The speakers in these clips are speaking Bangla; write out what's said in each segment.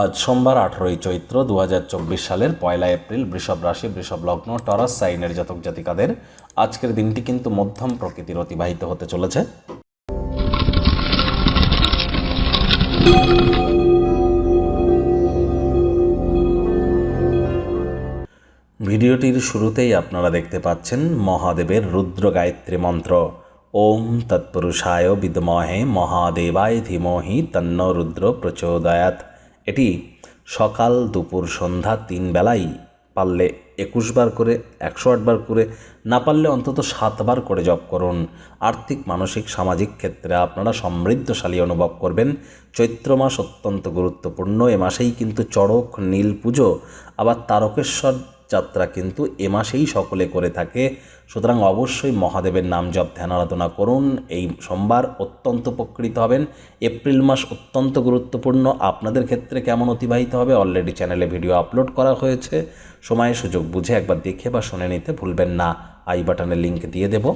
আজ সোমবার আঠারোই চৈত্র দু হাজার চব্বিশ সালের পয়লা এপ্রিল বৃষভ রাশি, বৃষভ লগ্ন, টরাস, সাইনের জাতক জাতিকাদের আজকের দিনটি কিন্তু মধ্যম প্রকৃতির অতিবাহিত হতে চলেছে। ভিডিওটির শুরুতেই আপনারা দেখতে পাচ্ছেন মহাদেবের রুদ্র গায়ত্রী মন্ত্র। ওম তৎপুরুষায় বিদমহে মহাদেবায় ধীমহি তন্ন রুদ্র প্রচোদয়াত এটি সকাল দুপুর সন্ধ্যা তিন বেলাই পারলে একুশ বার করে, একশো আটবার করে, না পারলে অন্তত সাতবার করে জপ করুন। আর্থিক, মানসিক, সামাজিক ক্ষেত্রে আপনারা সমৃদ্ধশালী অনুভব করবেন। চৈত্র মাস অত্যন্ত গুরুত্বপূর্ণ, এ মাসেই কিন্তু চড়ক, নীল পুজো, আবার তারকেশ্বর যাত্রা কিন্তু এ মাসেই সকলে করে থাকে। সুতরাং অবশ্যই মহাদেবের নাম জপ, ধ্যান, আরাধনা করুন। এই সোমবার অত্যন্ত উপকৃত হবেন। এপ্রিল মাস অত্যন্ত গুরুত্বপূর্ণ। আপনাদের ক্ষেত্রে কেমন অতিবাহিত হবে অলরেডি চ্যানেলে ভিডিও আপলোড করা হয়েছে। সময় সুযোগ বুঝে একবার দেখে বা শুনে নিতে ভুলবেন না। আই বাটনের লিঙ্ক দিয়ে দেবো।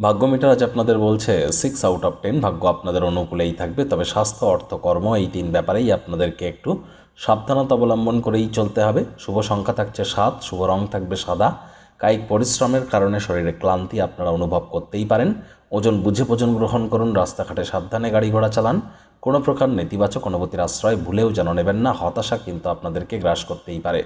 ভাগ্য মিটার আজ আপনাদের বলছে সিক্স আউট অফ টেন ভাগ্য আপনাদের অনুকূলেই থাকবে। তবে স্বাস্থ্য, অর্থ, কর্ম এই তিন ব্যাপারেই আপনাদেরকে একটু সাবধানতা অবলম্বন করেই চলতে হবে। শুভ সংখ্যা থাকছে সাত, শুভ রং থাকবে সাদা। কায়িক পরিশ্রমের কারণে শরীরে ক্লান্তি আপনারা অনুভব করতেই পারেন। ওজন বুঝে ভোজন গ্রহণ করুন, রাস্তাঘাটে সাবধানে গাড়ি ঘোড়া চালান। কোনো প্রকার নেতিবাচক অনুভূতির আশ্রয় ভুলেও যেন নেবেন না, হতাশা কিন্তু আপনাদেরকে গ্রাস করতেই পারে।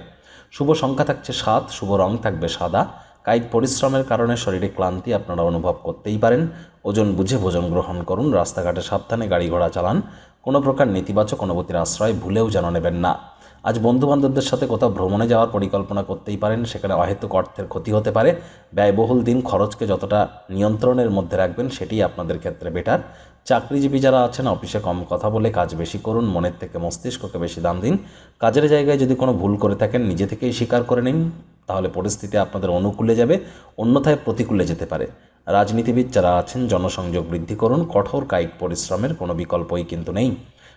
শুভ সংখ্যা থাকছে সাত, শুভ রং থাকবে সাদা। কায়িক পরিশ্রমের কারণে শরীরে ক্লান্তি আপনারা অনুভব করতেই পারেন। ওজন বুঝে ভোজন গ্রহণ করুন, রাস্তাঘাটে সাবধানে গাড়ি ঘোড়া চালান। কোনো প্রকার নেতিবাচক অনুভূতির আশ্রয় ভুলেও যেন নেবেন না। আজ বন্ধুবান্ধবদের সাথে কোথাও ভ্রমণে যাওয়ার পরিকল্পনা করতেই পারেন, সেখানে অহেতুক অর্থের ক্ষতি হতে পারে। ব্যয়বহুল দিন খরচকে যতটা নিয়ন্ত্রণের মধ্যে রাখবেন সেটি আপনাদের ক্ষেত্রে বেটার চাকরিজীবী যারা আছেন, অফিসে কম কথা বলে কাজ বেশি করুন, মনের থেকে মস্তিষ্ককে বেশি দাম দিন। কাজের জায়গায় যদি কোনো ভুল করে থাকেন, নিজে থেকেই স্বীকার করে নিন, তাহলে পরিস্থিতি আপনাদের অনুকূলে যাবে, অন্যথায় প্রতিকূলে যেতে পারে। রাজনীতিবিদ যারা আছেন, জনসংযোগ বৃদ্ধি করুন, কঠোর কায়িক পরিশ্রমের কোনো বিকল্পই কিন্তু নেই।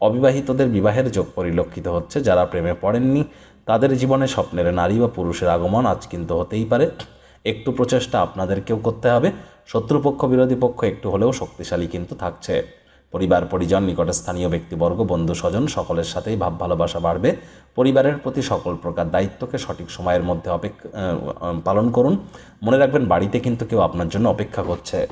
অবিবাহিতদের বিবাহের যোগ পরিলক্ষিত হচ্ছে, যারা প্রেমে পড়েননি। তাদের জীবনে স্বপ্নের নারী বা পুরুষের আগমন আজ কিন্তু হতেই পারে। একটু প্রচেষ্টা আপনাদেরকেও করতে হবে। শত্রুপক্ষ, বিরোধী পক্ষ একটু হলেও শক্তিশালী কিন্তু থাকছে। পরিবার, পরিজন, নিকটে স্থানীয় ব্যক্তিবর্গ, বন্ধু, স্বজন সকলের সাথেই ভাব, ভালোবাসা বাড়বে। পরিবারের প্রতি সকল প্রকার দায়িত্বকে সঠিক সময়ের মধ্যে অপেক্ষা পালন করুন। মনে রাখবেন, বাড়িতে কিন্তু কেউ আপনার জন্য অপেক্ষা করছে।